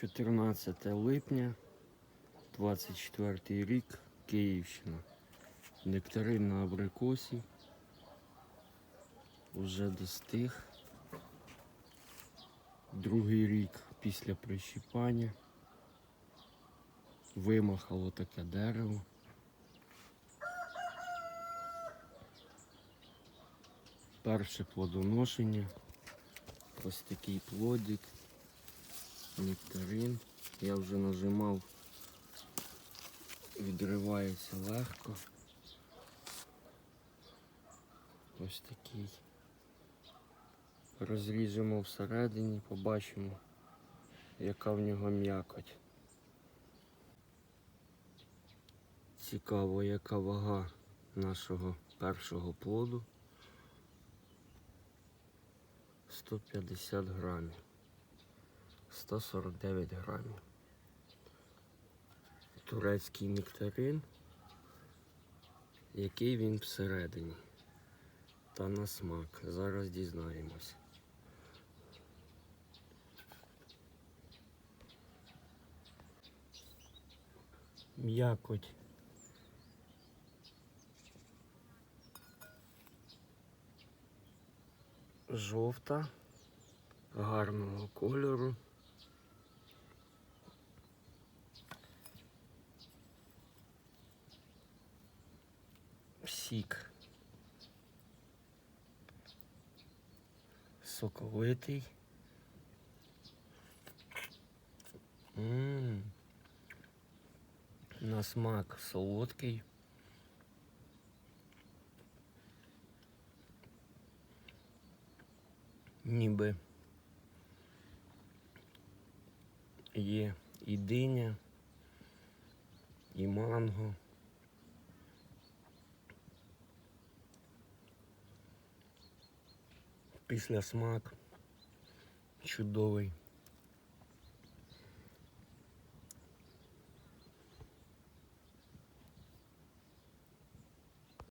14 липня, 24 рік, Київщина. Нектарин на абрикосі. Уже достиг. Другий рік після прищіпання. Вимахало таке дерево. Перше плодоношення. Ось такий плодик. Нектарин. Я вже нажимав, відривається легко. Ось такий. Розріжемо всередині, побачимо, яка в нього м'якоть. Цікаво, яка вага нашого першого плоду. 150 грамів. 149 грамів. Турецький нектарин. Який він всередині. Та на смак. Зараз дізнаємось. М'якоть. Жовта, гарного кольору. Сік. Соковитий. М. На смак солодкий. Ніби є і диня, і манго. Після смак чудовий.